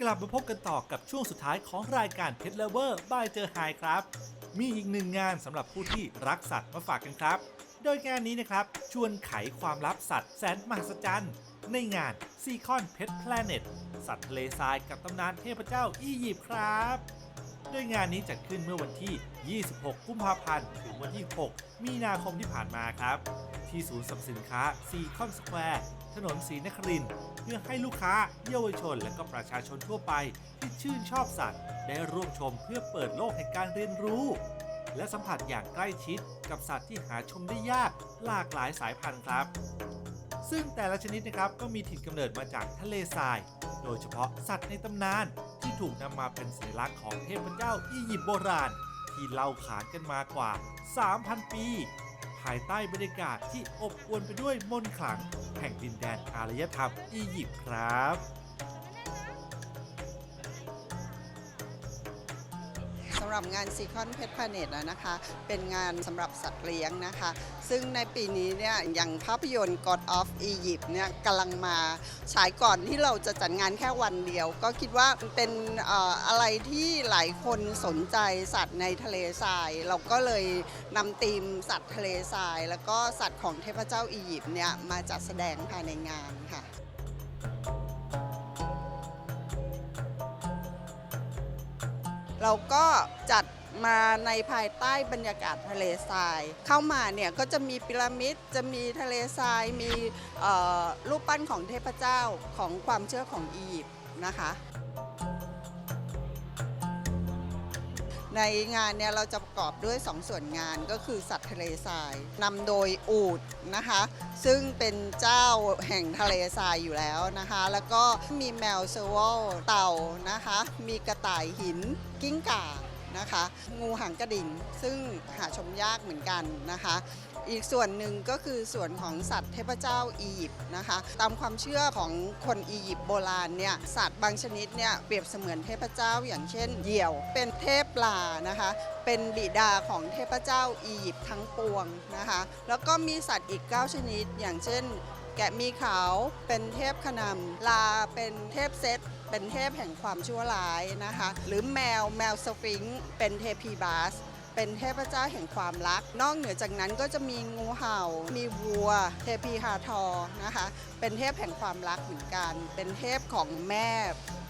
กลับมาพบกันต่อกับช่วงสุดท้ายของรายการเพชรเลเวอร์บายเจอไฮครับ มีอีกหนึ่งงานสำหรับผู้ที่รักสัตว์มาฝากกันครับ โดยงานนี้นะครับ ชวนไขความลับสัตว์แสนมหัศจรรย์ ในงาน s e c o n Pet Planet สัตว์ทะเลทรายกับตำนานเทพเจ้าอียิปต์ครับ โดยงานนี้จัดขึ้นเมื่อวันที่ 26 กุมภาพันธ์ ถึงวันที่ 6 มีนาคมที่ผ่านมาครับ ที่ศูนย์สรรพสินค้าซีคอนสแควร์ถนนศรีนครินเพื่อให้ลูกค้าเยาวชนและก็ประชาชนทั่วไป ที่ชื่นชอบสัตว์ ได้ร่วมชมเพื่อเปิดโลกแห่งการเรียนรู้ และสัมผัสอย่างใกล้ชิดกับสัตว์ที่หาชมได้ยากหลากหลายสายพันธุ์ครับ ซึ่งแต่ละชนิดนะครับก็มีถิ่นกำเนิดมาจากทะเลทราย โดยเฉพาะสัตว์ในตำนานที่ถูกนำมาเป็นสัญลักษณ์ของเทพเจ้าอียิปต์โบราณ ที่เล่าขานกันมากว่า 3,000 ปี ภายใต้บรรยากาศที่อบอวลไปด้วยมนต์ขลัง แห่งดินแดนอารยธรรมอียิปต์ครับ สำหรับงานซีคอนเพชรพาเนตนะคะ เป็นงานสำหรับสัตว์เลี้ยงนะคะ ซึ่งในปีนี้เนี่ยอย่างภาพยนตร์ God of Egypt เนี่ยกำลังมาฉายก่อนที่เราจะจัดงานแค่วันเดียว ก็คิดว่าเป็นเอ่ออะไรที่หลายคนสนใจสัตว์ในทะเลทราย เราก็เลยนำธีมสัตว์ทะเลทราย แล้วก็สัตว์ของเทพเจ้าอียิปต์เนี่ยมาจัดแสดงภายในงานค่ะ เราก็จัดมาในภายใต้บรรยากาศทะเลทราย เข้ามาเนี่ยก็จะมีพีระมิดจะมีทะเลทราย มีรูปปั้นของเทพเจ้าของความเชื่อของอียิปต์นะคะ ในงานเนี่ยเราจะประกอบด้วย 2 ส่วนงานก็คือสัตว์ทะเลทรายนำโดยอูดนะคะ ซึ่งเป็นเจ้าแห่งทะเลทรายอยู่แล้วนะคะ แล้วก็มีแมวเซอร์วลเต่านะคะ มีกระต่ายหินกิ้งก่า นะคะ งูหางกระดิ่งซึ่งหาชมยากเหมือนกันนะคะ อีกส่วนหนึ่งก็คือส่วนของสัตว์เทพเจ้าอียิปต์นะคะ ตามความเชื่อของคนอียิปต์โบราณเนี่ยสัตว์บางชนิดเนี่ยเปรียบเสมือนเทพเจ้าอย่างเช่นเหยี่ยว เป็นเทพปลานะคะ เป็นบิดาของเทพเจ้าอียิปต์ทั้งปวงนะคะ แล้วก็มีสัตว์อีก 9 ชนิดอย่างเช่น แกะมีขาวเป็นเทพขนำลาเป็นเทพเซตเป็นเทพแห่งความชั่วร้ายนะคะ หรือแมวแมวสฟิงค์เป็นเทพีบาส เป็นเทพเจ้าแห่งความรัก นอกเหนือจากนั้นก็จะมีงูเห่า มีวัว เทพีฮาทอนะคะ เป็นเทพแห่งความรักเหมือนกัน เป็นเทพของแม่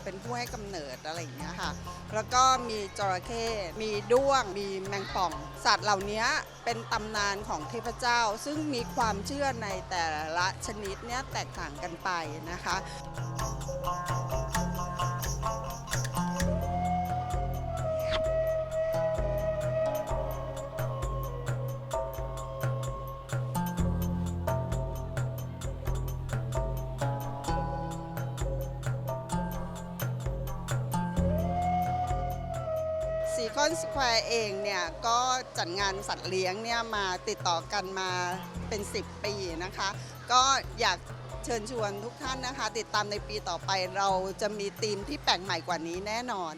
เป็นผู้ให้กำเนิดอะไรอย่างเงี้ยค่ะ แล้วก็มีจระเข้ มีด้วง มีแมงป่อง สัตว์เหล่านี้เป็นตำนานของเทพเจ้า ซึ่งมีความเชื่อในแต่ละชนิดเนี้ยแตกต่างกันไปนะคะ คอนสแควร์เองเนี่ยก็จัดงานสัตว์เลี้ยงเนี่ยมาติดต่อกันมาเป็น 10 ปีนะคะ ก็อยากเชิญชวนทุกท่านนะคะ ติดตามในปีต่อไปเราจะมีธีมที่แปลกใหม่กว่านี้แน่นอน